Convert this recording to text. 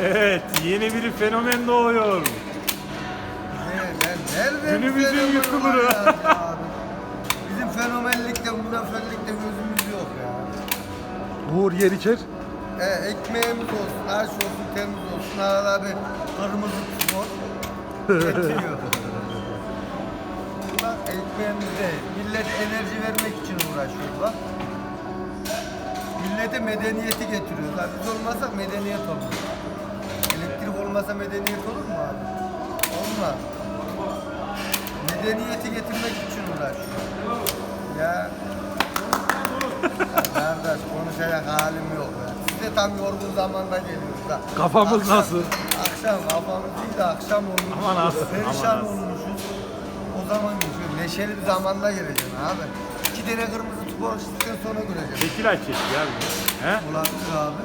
Evet, yeni bir fenomen doğuyor. Nereden Günümüzün fenomen YouTuber'ı. olacağız ya abi? Bizim fenomenlikte, muzafferlikte gözümüz yok ya. Uğur Yeniçer. E, ekmeğimiz olsun, aş olsun, temiz olsun. Arada bir kırmızı spor getiriyor. Bak ekmeğimiz değil. Millet enerji vermek için uğraşıyor bak. Millete medeniyeti getiriyor. Lan biz olmasak medeniyet olmaz. Olmasa medeniyet olur mu abi? Olmaz. Medeniyeti getirmek için uğraşıyor. Ya ya Kardeş konuşacak halim yok ya. Siz de tam yorgun zamanda geliyoruz da. Kafamız Akşam- nasıl? Akşam kafamız değil de akşam olmuş. Ama nasıl, Perişan ama nasıl? olmuşuz. O zaman geçiyor. Neşeli bir zamanda geleceksin abi. İki tane kırmızı tupor içtikten sonra göreceksin. Şekil aç şekil abi. He? Olabilir abi.